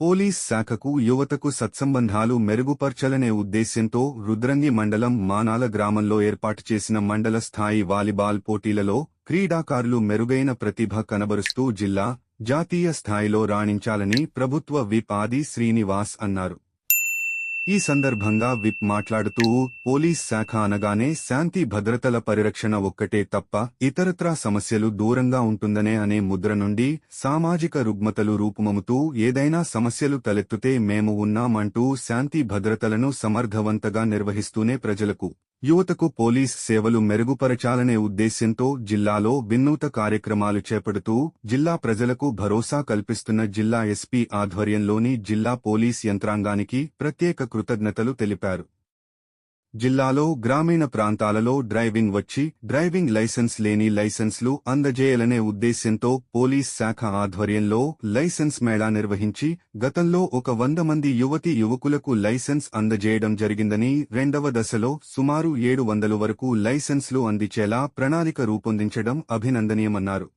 Police శాఖకు యువతకు సత్సంబంధాలు మెరుగుపర్చలనే ఉద్దేశ్యంతో రుద్రంగి మండలం మానాల గ్రామంలో ఏర్పాటు చేసిన మండల స్థాయి వాలీబాల్ పోటీలలో క్రీడాకారులు మెరుగైన ప్రతిభ కనబరుస్తూ జిల్లా జాతీయ స్థాయిలో రాణించాలని ప్రభుత్వ విప్ ఆది శ్రీనివాస్ అన్నారు. ఈ సందర్భంగా విప్ మాట్లాడుతూ పోలీస్ శాఖ అనగానే శాంతి భద్రతల పరిరక్షణ ఒక్కటే తప్ప ఇతరత్రా సమస్యలు దూరంగా ఉంటుందనే అనే ముద్ర నుండి సామాజిక రుగ్మతలు రూపుమముతూ ఏదైనా సమస్యలు తలెత్తుతే మేము ఉన్నామంటూ శాంతి భద్రతలను సమర్థవంతగా నిర్వహిస్తూనే ప్రజలకు. యువతకు పోలీస్ సేవలు మెరుగుపరచాలనే ఉద్దేశ్యంతో జిల్లాలో వినూత కార్యక్రమాలు చేపడుతూ జిల్లా ప్రజలకు భరోసా కల్పిస్తున్న జిల్లా ఎస్పీ ఆధ్వర్యంలోని జిల్లా పోలీస్ యంత్రాంగానికి ప్రత్యేక కృతజ్ఞతలు తెలిపారు. జిల్లాలో గ్రామీణ ప్రాంతాలలో డ్రైవింగ్ వచ్చి డ్రైవింగ్ లైసెన్స్ లేని లైసెన్స్లు అందజేయాలనే ఉద్దేశ్యంతో పోలీస్ శాఖ ఆధ్వర్యంలో లైసెన్స్ మేళా నిర్వహించి గతంలో ఒక వంద మంది యువతి యువకులకు లైసెన్స్ అందజేయడం జరిగిందని రెండవ దశలో సుమారు ఏడు వందల వరకు లైసెన్స్లు అందించేలా ప్రణాళిక రూపొందించడం అభినందనీయమన్నారు.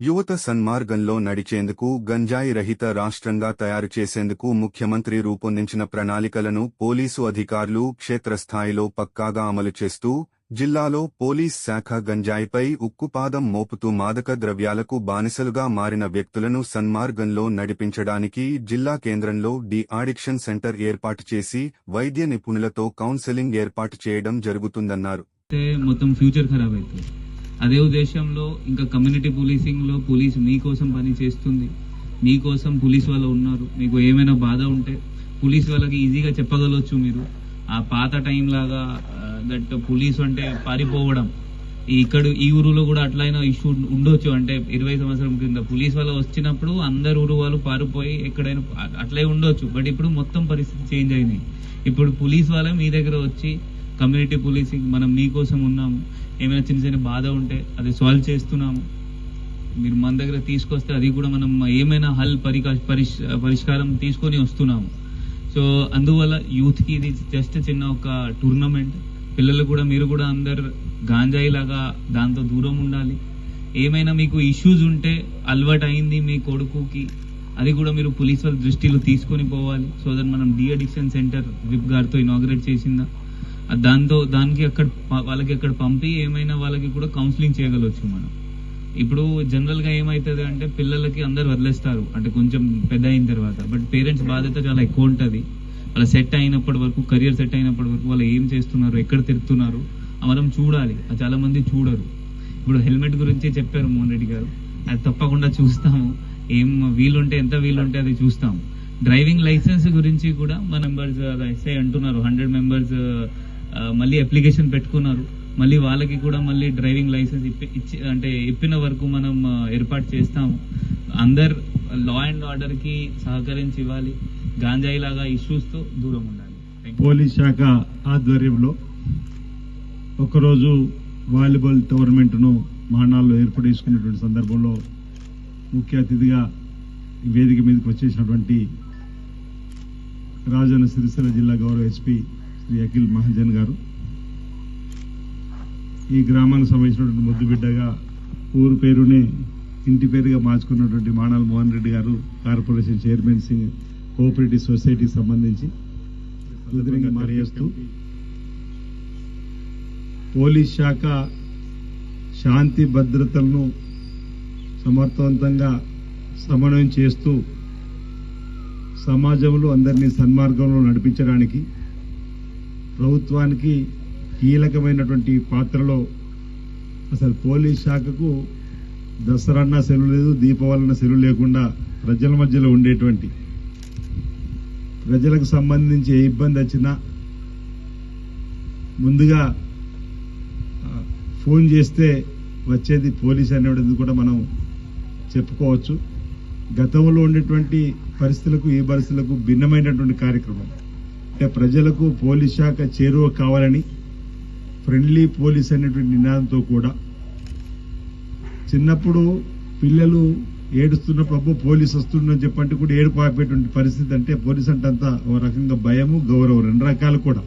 యువత సన్మార్గంలో నడిచేందుకు గంజాయి రహిత రాష్ట్రంగా తయారు చేసేందుకు ముఖ్యమంత్రి రూపొందించిన ప్రణాళికలను పోలీసు అధికారులు క్షేత్రస్థాయిలో పక్కాగా అమలు చేస్తూ జిల్లాలో పోలీస్ శాఖ గంజాయిపై ఉక్కుపాదం మోపుతూ మాదక ద్రవ్యాలకు బానిసలుగా మారిన వ్యక్తులను సన్మార్గంలో నడిపించడానికి జిల్లా కేంద్రంలో డి ఆడిక్షన్ సెంటర్ ఏర్పాటు చేసి వైద్య నిపుణులతో కౌన్సెలింగ్ ఏర్పాటు చేయడం జరుగుతుందన్నారు. మొత్తం ఫ్యూచర్ ఖరాబ్ అవుతుంది అదే ఉద్దేశంలో ఇంకా కమ్యూనిటీ పోలీసింగ్లో పోలీస్ మీకోసం పని చేస్తుంది. మీకోసం పోలీస్ వాళ్ళు ఉన్నారు. మీకు ఏమైనా బాధ ఉంటే పోలీస్ వాళ్ళకి ఈజీగా చెప్పగలవచ్చు మీరు. ఆ పాత టైం లాగా దట్ పోలీసు అంటే పారిపోవడం. ఇక్కడ ఈ ఊరులో కూడా అట్లయినా ఇష్యూ ఉండొచ్చు. అంటే ఇరవై సంవత్సరం కింద పోలీస్ వాళ్ళు వచ్చినప్పుడు అందరు ఊరు వాళ్ళు పారిపోయి ఎక్కడైనా అట్లే ఉండొచ్చు. బట్ ఇప్పుడు మొత్తం పరిస్థితి చేంజ్ అయినాయి. ఇప్పుడు పోలీస్ వాళ్ళే మీ దగ్గర వచ్చి కమ్యూనిటీ పోలీసింగ్ మనం మీకోసం ఉన్నాము. ఏమైనా చిన్న చిన్న బాధ ఉంటే అది సాల్వ్ చేస్తున్నాము. మీరు మన దగ్గర తీసుకొస్తే అది కూడా మనం ఏమైనా హల్ పరికా పరిష్ పరిష్కారం తీసుకొని వస్తున్నాము. సో అందువల్ల యూత్కి ఇది జస్ట్ చిన్న ఒక టూర్నమెంట్. పిల్లలు కూడా మీరు కూడా అందరు గాంజాయి లాగా దాంతో దూరం ఉండాలి. ఏమైనా మీకు ఇష్యూస్ ఉంటే అలవాటు అయింది మీ కొడుకుకి అది కూడా మీరు పోలీస్ వాళ్ళ దృష్టిలో తీసుకొని పోవాలి. సో దట్ మనం డి అడిక్షన్ సెంటర్ విప్ గారితో ఇనాగ్రేట్ చేసిందా? దాంతో దానికి అక్కడ వాళ్ళకి అక్కడ పంపి ఏమైనా వాళ్ళకి కూడా కౌన్సిలింగ్ చేయగలవచ్చు మనం. ఇప్పుడు జనరల్గా అంటే పిల్లలకి అందరు వదిలేస్తారు. అంటే కొంచెం పెద్ద అయిన తర్వాత. బట్ పేరెంట్స్ బాధ్యత చాలా ఎక్కువ ఉంటుంది. వాళ్ళ సెట్ అయినప్పటి వరకు కెరియర్ సెట్ అయినప్పటి వరకు వాళ్ళు ఏం చేస్తున్నారు ఎక్కడ తిరుగుతున్నారు మనం చూడాలి. అది చాలా మంది చూడరు. ఇప్పుడు హెల్మెట్ గురించి చెప్పారు మోహన్ రెడ్డి గారు. అది తప్పకుండా చూస్తాము. ఏం వీలుంటే ఎంత వీలుంటే అది చూస్తాము. డ్రైవింగ్ లైసెన్స్ గురించి కూడా మా మెంబర్స్ ఎస్ఐ అంటున్నారు. హండ్రెడ్ మెంబర్స్ మళ్ళీ అప్లికేషన్ పెట్టుకున్నారు. మళ్ళీ వాళ్ళకి కూడా మళ్ళీ డ్రైవింగ్ లైసెన్స్ ఇప్పి ఇచ్చి అంటే ఇప్పిన వరకు మనం ఏర్పాటు చేస్తాము. అందరు లా అండ్ ఆర్డర్కి సహకరించి ఇవ్వాలి. గాంజాయి లాగా ఇష్యూస్తో దూరం ఉండాలి. పోలీస్ శాఖ ఆధ్వర్యంలో ఒకరోజు వాలీబాల్ టోర్నమెంట్ను మహానాల్లో ఏర్పాటు చేసుకున్నటువంటి సందర్భంలో ముఖ్య అతిథిగా వేదిక మీదకి వచ్చేసినటువంటి రాజన్న సిరిసిల్ల జిల్లా గౌరవ ఎస్పీ శ్రీ అఖిల్ మహాజన్ గారు. ఈ గ్రామానికి సంబంధించినటువంటి ముద్దు బిడ్డగా ఊరు పేరునే ఇంటి పేరుగా మార్చుకున్నటువంటి మానాల మోహన్ రెడ్డి గారు కార్పొరేషన్ చైర్మన్ సింగ్ కోఆపరేటివ్ సొసైటీకి సంబంధించి విధంగా పోలీస్ శాఖ శాంతి భద్రతలను సమర్థవంతంగా సమన్వయం చేస్తూ సమాజంలో అందరినీ సన్మార్గంలో నడిపించడానికి ప్రభుత్వానికి కీలకమైనటువంటి పాత్రలో అసలు పోలీస్ శాఖకు దసరన్న సెలవు లేదు దీపావళిన సెలవు లేకుండా ప్రజల మధ్యలో ఉండేటువంటి ప్రజలకు సంబంధించి ఏ ఇబ్బంది వచ్చినా ముందుగా ఫోన్ చేస్తే వచ్చేది పోలీస్ అనేది కూడా మనం చెప్పుకోవచ్చు. గతంలో ఉండేటువంటి పరిస్థితులకు ఈ పరిస్థితులకు భిన్నమైనటువంటి కార్యక్రమం. అంటే ప్రజలకు పోలీస్ శాఖ చేరువ కావాలని ఫ్రెండ్లీ పోలీస్ అనేటువంటి నినాదంతో కూడా చిన్నప్పుడు పిల్లలు ఏడుస్తున్నప్పుడు పోలీస్ వస్తుండని చెప్పంటే కూడా ఏడుపు ఆపేటువంటి పరిస్థితి అంటే పోలీస్ అంటే అంతా ఒక రకంగా భయము గౌరవం రెండు రకాలు కూడా.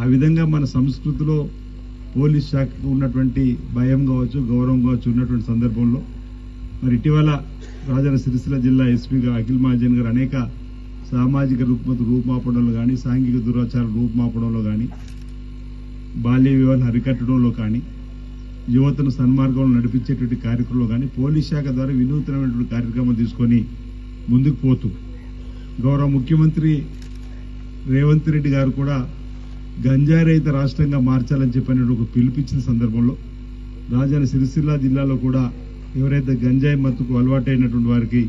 ఆ విధంగా మన సంస్కృతిలో పోలీస్ శాఖకు ఉన్నటువంటి భయం కావచ్చు గౌరవం కావచ్చు ఉన్నటువంటి సందర్భంలో. మరి ఇటీవల రాజన్న సిరిసిల్ల జిల్లా ఎస్పీగా అఖిల్ మహాజన్ గారు అనేక సామాజిక రుగ్మత రూపుమాపడంలో కానీ సాంఘిక దురాచారం రూపుమాపడంలో కానీ బాల్య వివాహం అరికట్టడంలో కానీ యువతను సన్మార్గంలో నడిపించేటువంటి కార్యక్రమంలో కానీ పోలీస్ శాఖ ద్వారా వినూత్నమైనటువంటి కార్యక్రమం తీసుకొని ముందుకు పోతూ గౌరవ ముఖ్యమంత్రి రేవంత్ రెడ్డి గారు కూడా గంజాయి రహిత రాష్ట్రంగా మార్చాలని చెప్పిన ఒక పిలుపిచ్చిన సందర్భంలో రాజధాని సిరిసిల్ల జిల్లాలో కూడా ఎవరైతే గంజాయి మత్తుకు అలవాటైనటువంటి వారికి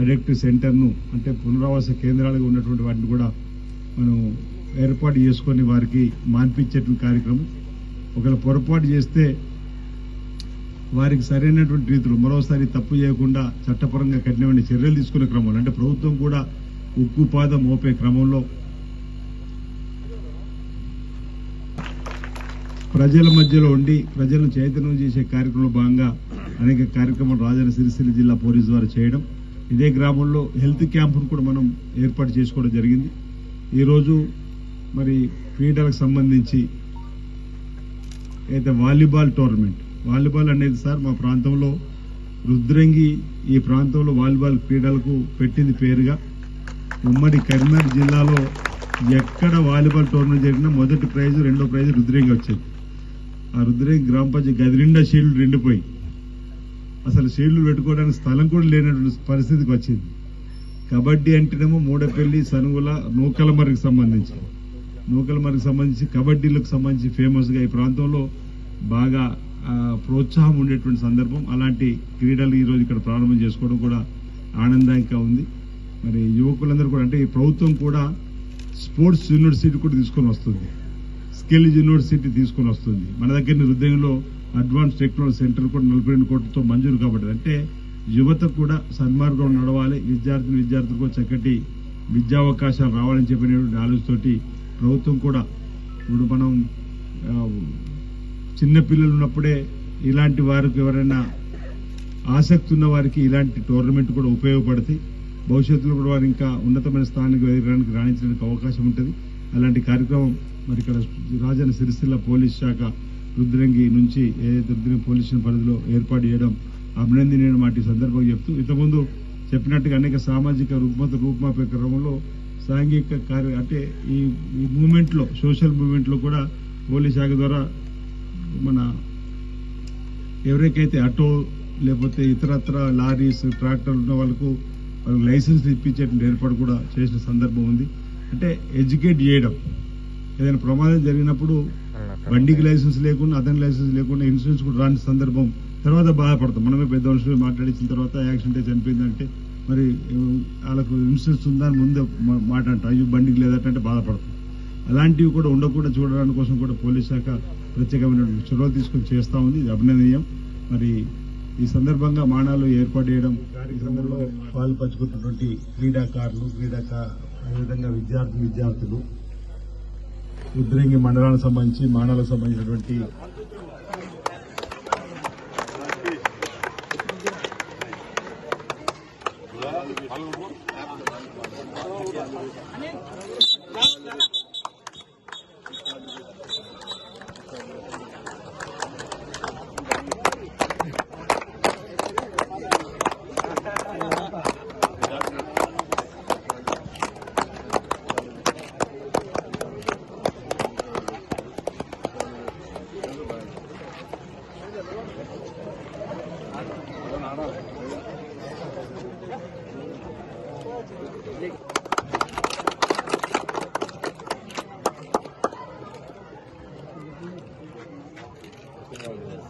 అడిక్టివ్ సెంటర్ను అంటే పునరావాస కేంద్రాలుగా ఉన్నటువంటి వాటిని కూడా మనం ఏర్పాటు చేసుకొని వారికి మాన్పించేటువంటి కార్యక్రమం. ఒకవేళ పొరపాటు చేస్తే వారికి సరైనటువంటి రీతిలో మరోసారి తప్పు చేయకుండా చట్టపరంగా కఠినమైన చర్యలు తీసుకునే క్రమంలో అంటే ప్రభుత్వం కూడా ఉక్కుపాదం మోపే క్రమంలో ప్రజల మధ్యలో ఉండి ప్రజలను చైతన్యం చేసే కార్యక్రమంలో భాగంగా అనేక కార్యక్రమాలు రాజన్న సిరిసిల్ల జిల్లా పోలీసు ద్వారా చేయడం. ఇదే గ్రామంలో హెల్త్ క్యాంపును కూడా మనం ఏర్పాటు చేసుకోవడం జరిగింది. ఈరోజు మరి క్రీడలకు సంబంధించి అయితే వాలీబాల్ టోర్నమెంట్ వాలీబాల్ అనేది సార్ మా ప్రాంతంలో రుద్రంగి ఈ ప్రాంతంలో వాలీబాల్ క్రీడలకు పెట్టింది పేరుగా. ఉమ్మడి కరీంనగర్ జిల్లాలో ఎక్కడ వాలీబాల్ టోర్నమెంట్ జరిగినా మొదటి ప్రైజ్ రెండో ప్రైజ్ రుద్రంగి వచ్చేది. ఆ రుద్రంగి గ్రామ పంచాయతీ గది నిండా షీల్డ్ రెండిపోయి అసలు షీల్డ్లు పెట్టుకోవడానికి స్థలం కూడా లేనటువంటి పరిస్థితికి వచ్చింది. కబడ్డీ అంటేనేమో మూడపల్లి సనుగుల నూకలమర్రికి సంబంధించి. నూకలమర్రికి సంబంధించి కబడ్డీలకు సంబంధించి ఫేమస్గా ఈ ప్రాంతంలో బాగా ప్రోత్సాహం ఉండేటువంటి సందర్భం. అలాంటి క్రీడలు ఈ రోజు ఇక్కడ ప్రారంభం చేసుకోవడం కూడా ఆనందంగా ఉంది. మరి యువకులందరూ కూడా అంటే ఈ ప్రభుత్వం కూడా స్పోర్ట్స్ యూనివర్సిటీ కూడా తీసుకొని వస్తుంది. స్కిల్ యూనివర్సిటీ తీసుకొని వస్తుంది. మన దగ్గర హృదయంలో అడ్వాన్స్ టెక్నాలజీ సెంటర్ కూడా నలభై రెండు కోట్లతో మంజూరు కాబట్టి. అంటే యువత కూడా సన్మార్గం నడవాలి. విద్యార్థులు విద్యార్థులకు చక్కటి విద్యావకాశాలు రావాలని చెప్పినటువంటి ఆలోచనతోటి ప్రభుత్వం కూడా ఇప్పుడు మనం చిన్నపిల్లలు ఉన్నప్పుడే ఇలాంటి వారికి ఎవరైనా ఆసక్తి ఉన్న వారికి ఇలాంటి టోర్నమెంట్ కూడా ఉపయోగపడతాయి భవిష్యత్తులో కూడా వారు ఇంకా ఉన్నతమైన స్థానానికి ఎదగడానికి రాణించడానికి అవకాశం ఉంటుంది. అలాంటి కార్యక్రమం మరి ఇక్కడ రాజన్న సిరిసిల్ల పోలీస్ శాఖ రుద్రంగి నుంచి ఏదైతే రుద్రంగి పోలీస్ స్టేషన్ పరిధిలో ఏర్పాటు చేయడం అభినందనీయమైన మాట సందర్భంగా చెప్తూ ఇంతకుముందు చెప్పినట్టుగా అనేక సామాజిక రుగ్మత రూపుమాపే క్రమంలో సాంఘిక కార్య అంటే ఈ ఈ మూమెంట్లో సోషల్ మూమెంట్లో కూడా పోలీస్ శాఖ ద్వారా మన ఎవరికైతే ఆటో లేకపోతే ఇతరత్ర లారీస్ ట్రాక్టర్లు ఉన్న వాళ్ళకు వాళ్ళకి లైసెన్స్ ఇప్పించేటువంటి ఏర్పాటు కూడా చేసిన సందర్భం ఉంది. అంటే ఎడ్యుకేట్ చేయడం ఏదైనా ప్రమాదం జరిగినప్పుడు బండికి లైసెన్స్ లేకుండా అతని లైసెన్స్ లేకుండా ఇన్సూరెన్స్ కూడా రాని సందర్భం తర్వాత బాధపడతాం. మనమే పెద్ద మనుషులు మాట్లాడించిన తర్వాత యాక్సిడెంట్ చనిపోయిందంటే మరి వాళ్ళకు ఇన్సూరెన్స్ ఉందా అని ముందే మాట్లాడటం అయ్యో బండికి లేదంటే అంటే బాధపడతాం. అలాంటివి కూడా ఉండకుండా చూడడానికి కోసం కూడా పోలీస్ శాఖ ప్రత్యేకమైన చొరవ తీసుకొని చేస్తా ఉంది. ఇది అభినందనీయం. మరి ఈ సందర్భంగా మానాలు ఏర్పాటు చేయడం ఈ సందర్భంలో పాలు పంచుకుంటున్నటువంటి క్రీడాకారులు క్రీడాకా అదేవిధంగా విద్యార్థి విద్యార్థులు ఉద్రింగి మండలానికి సంబంధించి మానాలకు సంబంధించినటువంటి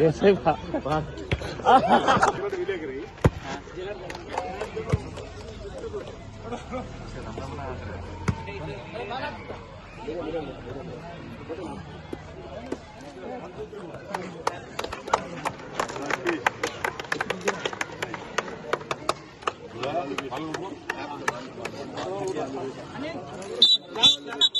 ऐसे Halo, Bu. Anin.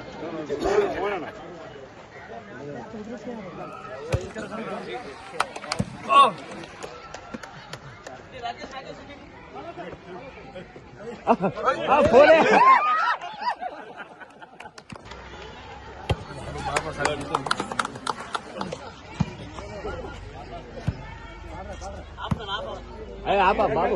આપા બાબુ.